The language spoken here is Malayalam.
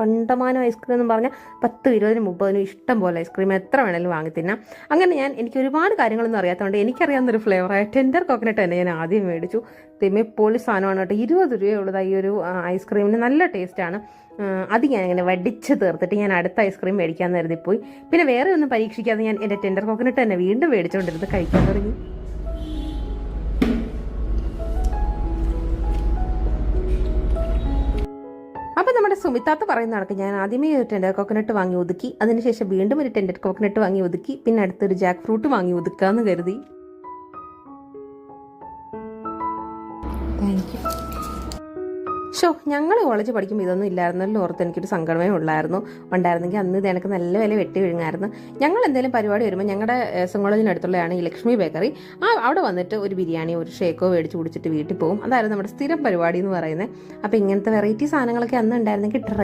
കണ്ടമാനം ഐസ്ക്രീം എന്ന് പറഞ്ഞാൽ പത്ത് ഇരുപതിനും മുപ്പതിനും ഇഷ്ടം പോലെ ഐസ്ക്രീം എത്ര വേണേലും വാങ്ങി തിന്നാം. അങ്ങനെ ഞാൻ എനിക്ക് ഒരുപാട് കാര്യങ്ങളൊന്നും അറിയാത്തതുകൊണ്ട് എനിക്കറിയാവുന്നൊരു ഫ്ലേവറായ ടെൻഡർ കോക്കനട്ട് തന്നെ ഞാൻ ആദ്യം മേടിച്ചു. തിമ്മി പൊളി സാധനമാണ് കേട്ടോ. ഇരുപത് രൂപയുള്ളത് ഈ ഒരു ഐസ്ക്രീമിന് നല്ല ടേസ്റ്റാണ് അത് ഞാൻ ഇങ്ങനെ വടിച്ച് തീർത്തിട്ട് ഞാൻ അടുത്ത ഐസ്ക്രീം മേടിക്കാൻ കരുതിപ്പോയി. പിന്നെ വേറെ ഒന്നും പരീക്ഷിക്കാതെ ഞാൻ എന്റെ ടെൻഡർ കോക്കനട്ട് തന്നെ വീണ്ടും മേടിച്ചുകൊണ്ടിരുന്ന് കഴിക്കാൻ തുടങ്ങി. അപ്പോൾ നമ്മുടെ സുമിത്താത്ത പറയുന്ന കണക്ക് ഞാൻ ആദ്യമേ ഒരു ടെൻഡർ കോക്കനട്ട് വാങ്ങി ഒതുക്കി അതിനുശേഷം വീണ്ടും ഒരു ടെൻഡർ കോക്കനട്ട് വാങ്ങി ഒതുക്കി പിന്നെ അടുത്തൊരു ജാക്ക് ഫ്രൂട്ട് വാങ്ങി ഒതുക്കാന്ന് കരുതി. താങ്ക് യു ഷോ ഞങ്ങൾ കോളേജ് പഠിക്കുമ്പോൾ ഇതൊന്നും ഇല്ലായിരുന്നല്ലോ ഓർത്ത് എനിക്കൊരു സങ്കടമേ ഉള്ളായിരുന്നു. ഉണ്ടായിരുന്നെങ്കിൽ അന്ന് ഇത് എനിക്ക് നല്ല വില വെട്ടി വിഴുങ്ങായിരുന്നു. ഞങ്ങൾ എന്തെങ്കിലും പരിപാടി വരുമ്പോൾ ഞങ്ങളുടെ എസ് കോളേജിനടുത്തുള്ളതാണ് ഈ ലക്ഷ്മി ബേക്കറി. ആ അവിടെ വന്നിട്ട് ഒരു ബിരിയാണി ഒരു ഷേക്കോ മേടിച്ച് കുടിച്ചിട്ട് വീട്ടിൽ പോകും. അതായിരുന്നു നമ്മുടെ സ്ഥിരം പരിപാടി എന്ന് പറയുന്നത് അപ്പോൾ ഇങ്ങനത്തെ വെറൈറ്റി സാധനങ്ങളൊക്കെ അന്ന് ഉണ്ടായിരുന്നെങ്കിൽ ട്രൈ